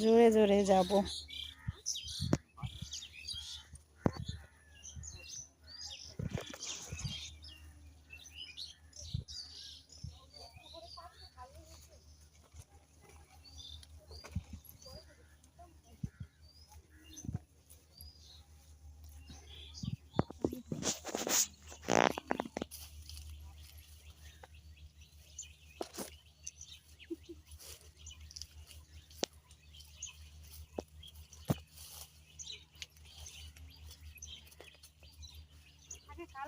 জোরে জোরে যাব।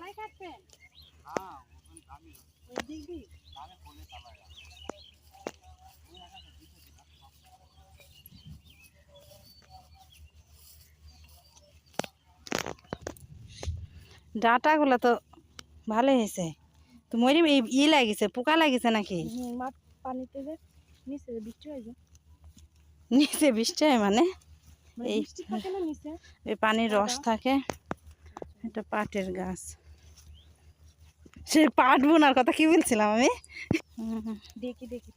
কালাই কাটবেন? ওই দিক দিয়ে ডাটাগুলো তো ভালোই হয়েছে। তো মরি ই লাগিছে পোকা লাগিছে নাকি? মাঠ পানিতে নিচে বৃষ্টি হয় নিচে বৃষ্টি হয় মানে? মানে এই- বৃষ্টি থাকে না নিচে? এই পানির রস থাকে। এটা পাটের গাছ। সে পাট বোনার কথা কি বলছিলাম আমি? দেখি দেখি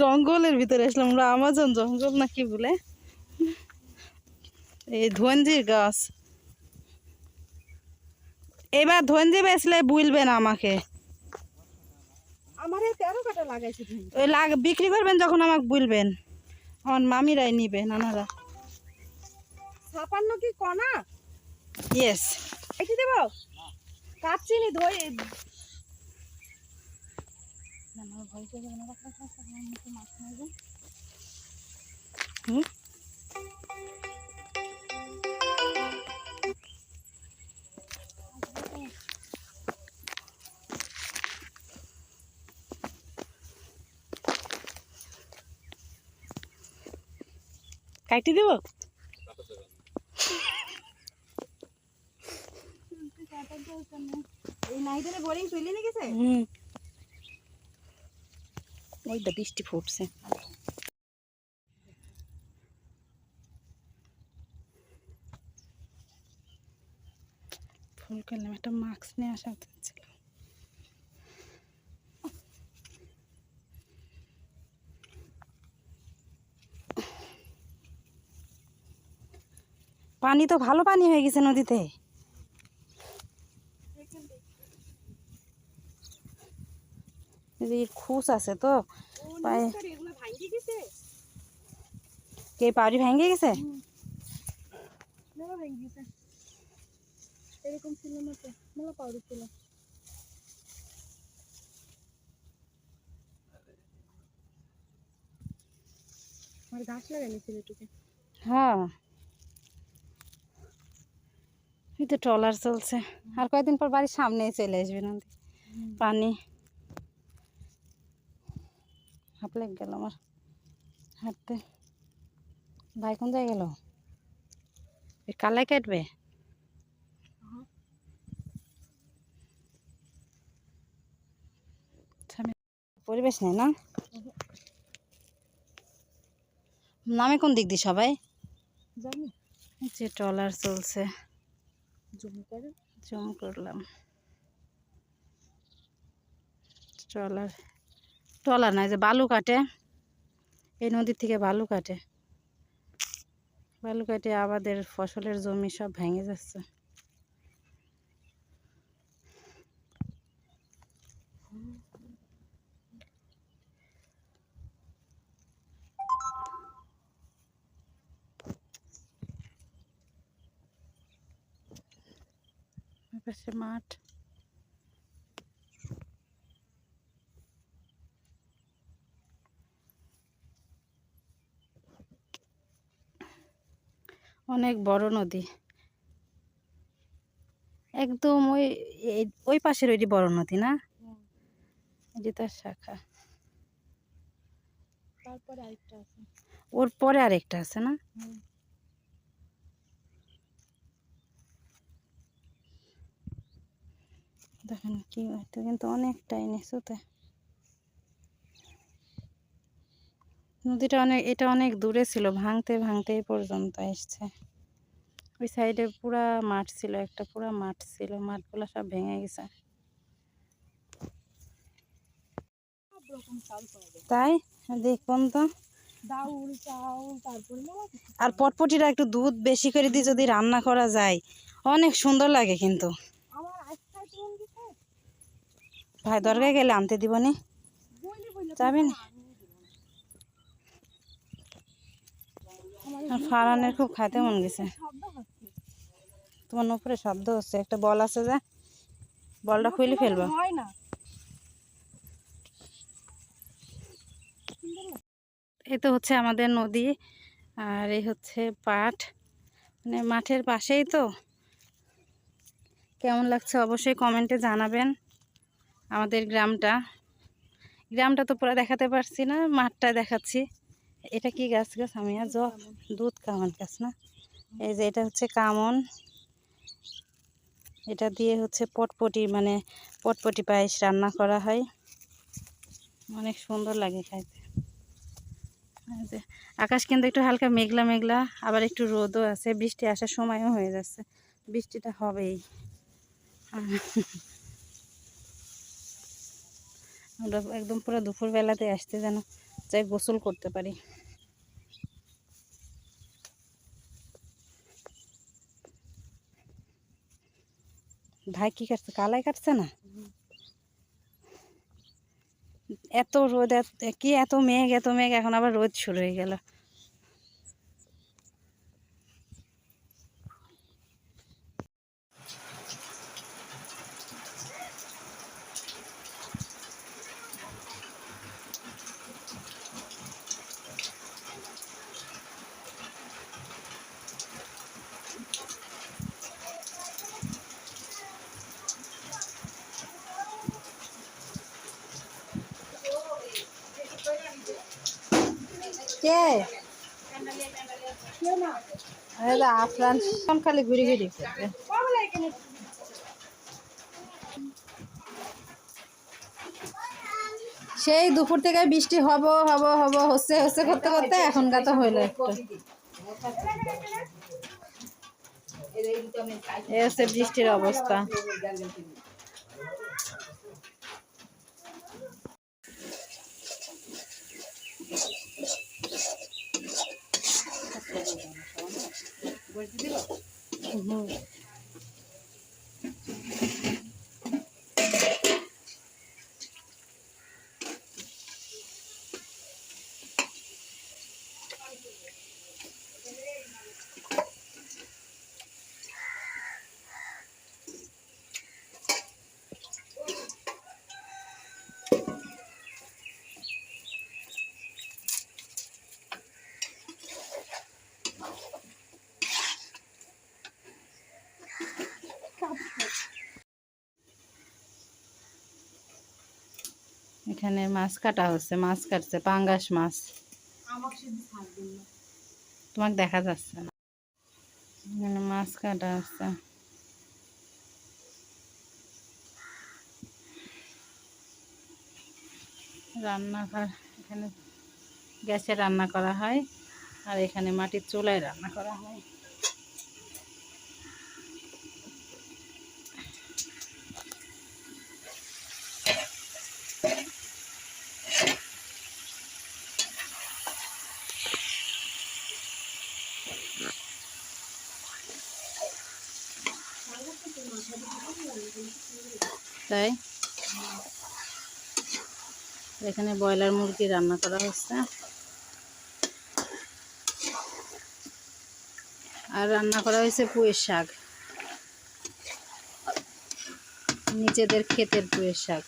জঙ্গলের ভিতরে আসলাম আমরা আমাজন জঙ্গল না কি বলে? এই ধনজির গাছ। এবার ধনজি বেচলে বুলবেন আমাকে। আমার এই তেরো কাটা লাগাইছে তুমি ওই লাগ বিক্রি করবেন যখন আমাকে বলবেন। আমার মামিরাই নিবে নানারা। ছাপান্ন কি কণা? ইয়েস এটি দেব? কাটছি নি ধরে হুম? কাটি দেব? এই তো বৃষ্টি ফুটছে। ফুল করলাম একটা মাস্ক নিয়ে আসা উচিত ছিল। পানি তো ভালো পানি হয়ে গেছে নদীতে। খুশ আছে তো পায়ে গেছে? কে পাউরি ভেঙে গেছে? এরকম ছিল না তো মেলা পাউরি ছিল। আমার গাছ লাগানি ছিল এটুকু। হ্যাঁ। এই তো ট্রলার চলছে। আর কয়েকদিন পর বাড়ির সামনেই চলে আসবে নদী। পানি। হাঁপ লেগে গেল আমার। হাঁটতে। ভাই কোন জায়গায় গেল? কালাই কাটবে? পরিবেশ নেই না? নামে কোন দিক দিয়ে সবাই? জানি। যে ট্রলার চলছে। জুম করে? জুম করলাম। ট্রলার ট্রলার না যে বালু কাটে, এই নদীর থেকে বালু কাটে। বালু কাটে আমাদের ফসলের জমি সব ভেঙে যাচ্ছে। পাশে মাঠ। অনেক বড় নদী। একদম ওই ওই পাশের ওইটি বড় নদী না? তার শাখা। তারপরে আরেকটা আছে। ওর পরে আরেকটা আছে না? দেখেন কি হয়তো কিন্তু অনেকটাই নিচুতে। নদীটা অনেক এটা অনেক দূরে ছিল ভাঙতে ভাঙতে পর্যন্ত এসছে। ওই সাইডে পুরা মাঠ ছিল একটা পুরা মাঠ ছিল মাঠগুলো সব ভেঙে গেছে। তাই? দেখুন তো আর পটপটিটা একটু দুধ বেশি করে দিয়ে যদি রান্না করা যায় অনেক সুন্দর লাগে কিন্তু আমার আজকাল তো গেছে ভাই দরকার গেলে আনতে দিব নি? যাবি না? ফারানের খুব খাইতে মন গেছে। তোমার উপরে শব্দ হচ্ছে, একটা বল আছে যে, বলটা খুলে ফেলব। এই তো হচ্ছে আমাদের নদী, আর এই হচ্ছে পাট। মানে মাঠের পাশেই তো। কেমন লাগছে অবশ্যই কমেন্টে জানাবেন। আমাদের গ্রামটা। গ্রামটা তো পুরো দেখাতে পারছি না, মাঠটা দেখাচ্ছি। এটা কি গাছ গাছ আমি আর দুধ কামন গাছ না? এই যে এটা হচ্ছে কামন। এটা দিয়ে হচ্ছে পটপটি মানে পটপটি পায়েস রান্না করা হয়। অনেক সুন্দর লাগে খাইতে। আকাশ কিন্তু একটু হালকা মেঘলা মেঘলা, আবার একটু রোদও আছে। বৃষ্টি আসার সময়ও হয়ে যাচ্ছে। বৃষ্টিটা হবেই। আমরা একদম পুরো দুপুরবেলাতে আসতে যেন যাই গোসল করতে পারি। ভাই কি কাটছে? কালাই কাটছে না? এত রোদ, এত- কি এত মেঘ এত মেঘ, এখন আবার রোদ শুরু হয়ে গেল। কে? আফরান খালি ঘুরি ঘুরি সেই দুপুর থেকে বৃষ্টি হব হব হব, হচ্ছে হচ্ছে করতে করতে এখন গাতো হইল একটু। বৃষ্টির অবস্থা। হুম। এখানে মাছ কাটা হচ্ছে মাছ কাটছে পাঙ্গাস মাছ। তোমাকে দেখা যাচ্ছে না। এখানে মাছ কাটা হচ্ছে। রান্নাঘর এখানে গ্যাসে রান্না করা হয় আর এখানে মাটির চুলায় রান্না করা হয়। তাই এখানে ব্রয়লার মুরগি রান্না করা হচ্ছে। আর রান্না করা হয়েছে পুয়ের শাক। নিজেদের ক্ষেতের পুয়ের শাক।